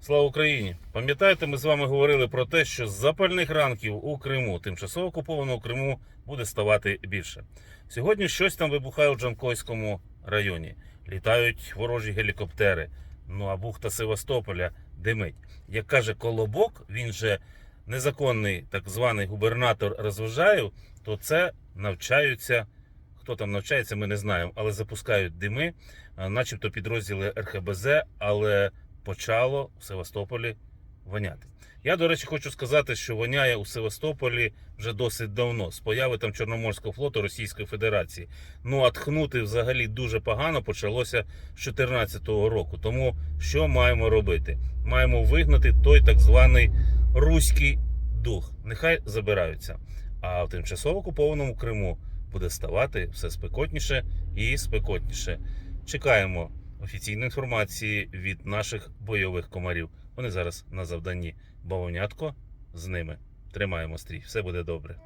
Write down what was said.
Слава Україні! Пам'ятаєте, ми з вами говорили про те, що з запальних ранків у Криму, тимчасово окупованого Криму, буде ставати більше. Сьогодні щось там вибухає у Джанкойському районі. Літають ворожі гелікоптери. Ну а бухта Севастополя димить. Як каже Колобок, він же незаконний так званий губернатор розважаю, то це навчаються. Хто там навчається, ми не знаємо, але запускають дими, начебто підрозділи РХБЗ, але почало у Севастополі воняти. Я, до речі, хочу сказати, що воняє у Севастополі вже досить давно, з появи там Чорноморського флоту Російської Федерації. Ну, а тхнути взагалі дуже погано почалося з 2014 року. Тому що маємо робити? Маємо вигнати той так званий руський дух. Нехай забираються. А в тимчасово окупованому Криму буде ставати все спекотніше і спекотніше. Чекаємо офіційної інформації від наших бойових комарів. Вони зараз на завданні. Бавовнятко з ними. Тримаємо стрій. Все буде добре.